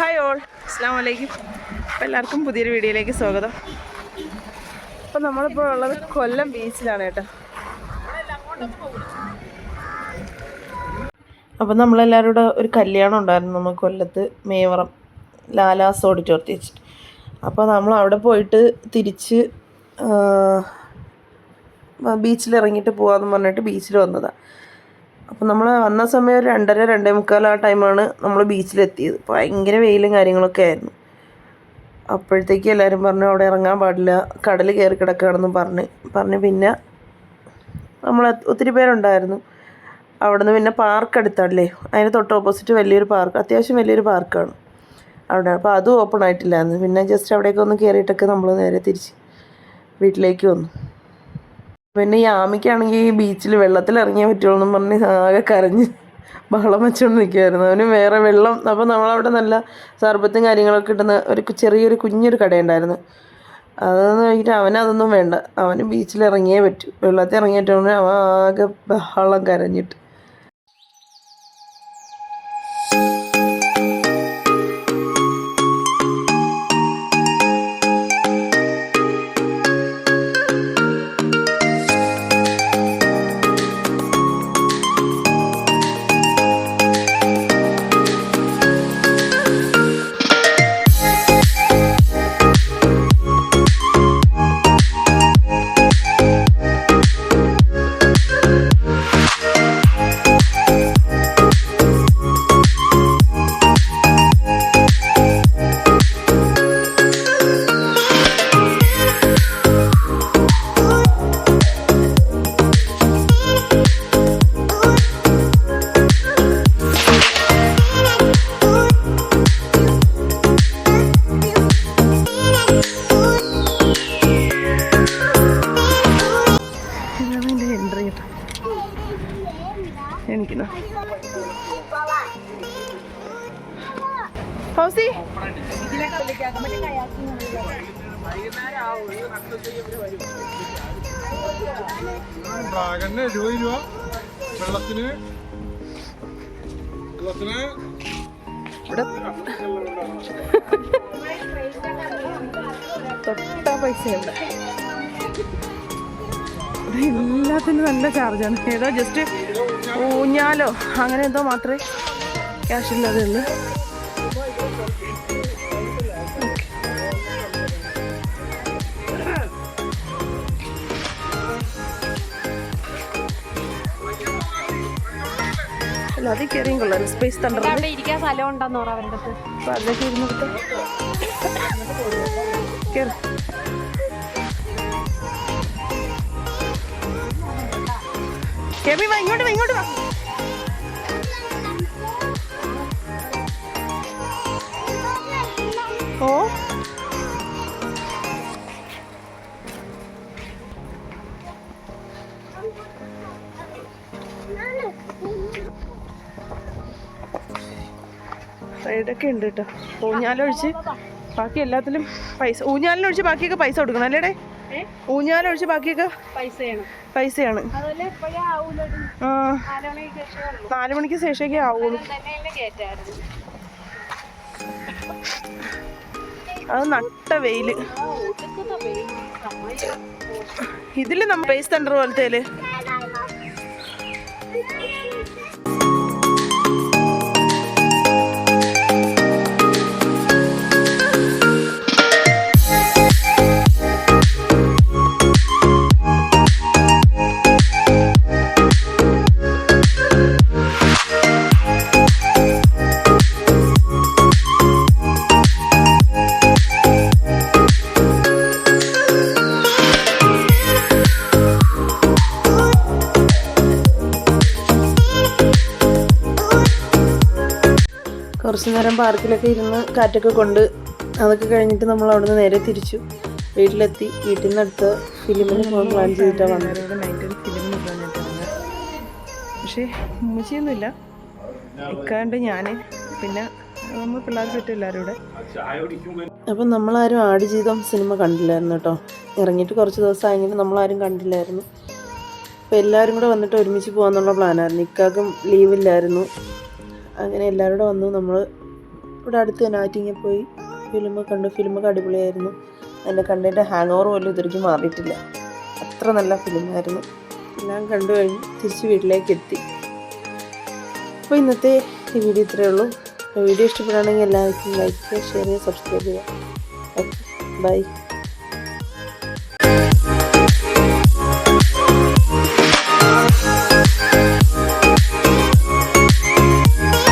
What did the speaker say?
Hi all അസ്സാം വലൈക്കും അപ്പോൾ എല്ലാവർക്കും പുതിയൊരു വീഡിയോയിലേക്ക് സ്വാഗതം. അപ്പോൾ നമ്മളിപ്പോൾ ഉള്ളത് കൊല്ലം ബീച്ചിലാണ് കേട്ടോ. അപ്പോൾ നമ്മളെല്ലാവരും കൂടെ ഒരു കല്യാണം ഉണ്ടായിരുന്നു നമ്മൾ കൊല്ലത്ത് മേവറം. ലാലാസ് ഓഡിറ്റോറിയത്തിൽ വെച്ചിട്ട്. അപ്പോൾ നമ്മൾ അവിടെ പോയിട്ട് തിരിച്ച് ബീച്ചിൽ ഇറങ്ങിയിട്ട് പോകാമെന്ന് പറഞ്ഞിട്ട് ബീച്ചിൽ വന്നതാണ് അപ്പം നമ്മൾ വന്ന സമയം ഒരു രണ്ടര രണ്ടേ മുക്കാൽ ആ ടൈമാണ് നമ്മൾ ബീച്ചിലെത്തിയത് ഭയങ്കര വെയിലും കാര്യങ്ങളൊക്കെ ആയിരുന്നു. അപ്പോഴത്തേക്ക് എല്ലാവരും പറഞ്ഞു അവിടെ ഇറങ്ങാൻ പാടില്ല. കടൽ കയറി കിടക്കുകയാണെന്നും പറഞ്ഞ്. പറഞ്ഞ് പിന്നെ നമ്മൾ ഒത്തിരി പേരുണ്ടായിരുന്നു. അവിടെ നിന്ന് പിന്നെ പാർക്ക് അടുത്താണല്ലേ അതിന് തൊട്ട് ഓപ്പോസിറ്റ് വലിയൊരു പാർക്ക് അത്യാവശ്യം വലിയൊരു പാർക്കാണ് അവിടെ. അപ്പോൾ അതും ഓപ്പൺ ആയിട്ടില്ലായിരുന്നു. പിന്നെ ജസ്റ്റ് അവിടേക്ക് ഒന്ന് കയറിയിട്ടൊക്കെ നമ്മൾ നേരെ തിരിച്ച് വീട്ടിലേക്ക് വന്നു. പിന്നെ ഈ ബീച്ചിൽ വെള്ളത്തിൽ ഇറങ്ങിയേ പറ്റുള്ളൂ എന്നും പറഞ്ഞ് ആകെ കരഞ്ഞ് ബഹളം വെച്ചുകൊണ്ട് നിൽക്കുമായിരുന്നു അവന് വേറെ വെള്ളം അപ്പോൾ നമ്മളവിടെ നല്ല സർബത്തും കാര്യങ്ങളൊക്കെ കിട്ടുന്ന ഒരു ചെറിയൊരു കുഞ്ഞൊരു കടയുണ്ടായിരുന്നു. അതെന്ന് കഴിഞ്ഞിട്ട് അവനതൊന്നും വേണ്ട. അവന് ബീച്ചിൽ ഇറങ്ങിയേ പറ്റൂ. വെള്ളത്തിൽ ഇറങ്ങിയിട്ട് അവൻ ആകെ ബഹളം കരഞ്ഞിട്ട്. ഹൗസി ഡ്രാഗന് എഴുപത് രൂപ. വെള്ളത്തിന്. വെള്ളത്തിന്. തൊട്ട പൈസയുണ്ട്. എല്ലാത്തിനും നല്ല ചാർജാണ്. ഏതോ ജസ്റ്റ് ഊഞ്ഞാലോ അങ്ങനെ എന്തോ മാത്രമേ ക്യാഷ് ഇല്ലാതെ ഉള്ളൂ. അല്ല അതിൽ കയറിയും കൊള്ളാം. സ്പേസ് തണ്ടർ അവിടെ ഇരിക്കാൻ സ്ഥലം ഉണ്ടെന്ന് പറ അവരുടെ അപ്പൊ അതിലേക്ക് ഇരുന്നിട്ട് വാ ഇങ്ങോട്ട് വാ ഇങ്ങോട്ട് വാ. ഓ. സൈഡൊക്കെ ഉണ്ട് കേട്ടോ ഊഞ്ഞാലൊഴിച്ച് ബാക്കി എല്ലാത്തിലും പൈസ ഊഞ്ഞാലിനൊഴിച്ച് ബാക്കിയൊക്കെ പൈസ കൊടുക്കണം അല്ലേടേ? ഊഞ്ഞാലൊഴിച്ച് ബാക്കിയൊക്കെ പൈസയാണ്. നാല് മണിക്ക് ശേഷമൊക്കെ ആവുള്ളൂ. അത് നട്ട വെയിൽ. ഇതിൽ നമ്മ പൈസ തണ്ടർ പോലത്തേൽ. കുറച്ച് നേരം പാർക്കിലൊക്കെ ഇരുന്ന് കാറ്റൊക്കെ കൊണ്ട് അതൊക്കെ കഴിഞ്ഞിട്ട് നമ്മൾ അവിടുന്ന് നേരെ തിരിച്ചു. വീട്ടിലെത്തി. വീട്ടിൽ നിന്ന് അടുത്ത ഫിലിമിന് പോകാൻ പ്ലാൻ ചെയ്തിട്ടാണ് വന്നത്. നൈറ്റ് ഒരു ഫിലിമിന് പോകാനായിട്ടാണ് പക്ഷേ ഉമ്മച്ചിയൊന്നുമില്ല. ഇക്കാണ്ട് ഞാൻ പിന്നെ നമ്മൾ പിള്ളേർ ചുറ്റും എല്ലാവരും കൂടെ അപ്പം നമ്മളാരും ആഡ് ജീവിതം സിനിമ കണ്ടില്ലായിരുന്നു കേട്ടോ. ഇറങ്ങിയിട്ട് കുറച്ച് ദിവസമായെങ്കിലും നമ്മളാരും കണ്ടില്ലായിരുന്നു. അപ്പോൾ എല്ലാവരും കൂടെ വന്നിട്ട് ഒരുമിച്ച് പോകാമെന്നുള്ള പ്ലാനായിരുന്നു ഇക്കാക്കും ലീവില്ലായിരുന്നു അങ്ങനെ എല്ലാവരും കൂടെ വന്നു. നമ്മൾ ഇവിടെ അടുത്ത് തന്നെ ആറ്റിങ്ങി പോയി. ഫിലിം കണ്ടു. ഫിലിമൊക്കെ അടിപൊളിയായിരുന്നു. അതിന്റെ കണ്ടതിന്റെ ഹാങ് ഓവർ പോലും ഇതുവരെയ്ക്കും മാറിയിട്ടില്ല. അത്ര നല്ല ഫിലിമായിരുന്നു. എല്ലാം കണ്ടു കഴിഞ്ഞ് തിരിച്ച് വീട്ടിലേക്ക് എത്തി. അപ്പോൾ ഇന്നത്തെ ഈ വീഡിയോ ഇത്രയേ ഉള്ളൂ. വീഡിയോ ഇഷ്ടപ്പെടുകയാണെങ്കിൽ എല്ലാവർക്കും ലൈക്ക് ചെയ്യുക ഷെയർ ചെയ്യുക. സബ്സ്ക്രൈബ് ചെയ്യുക ഓക്കെ ബൈ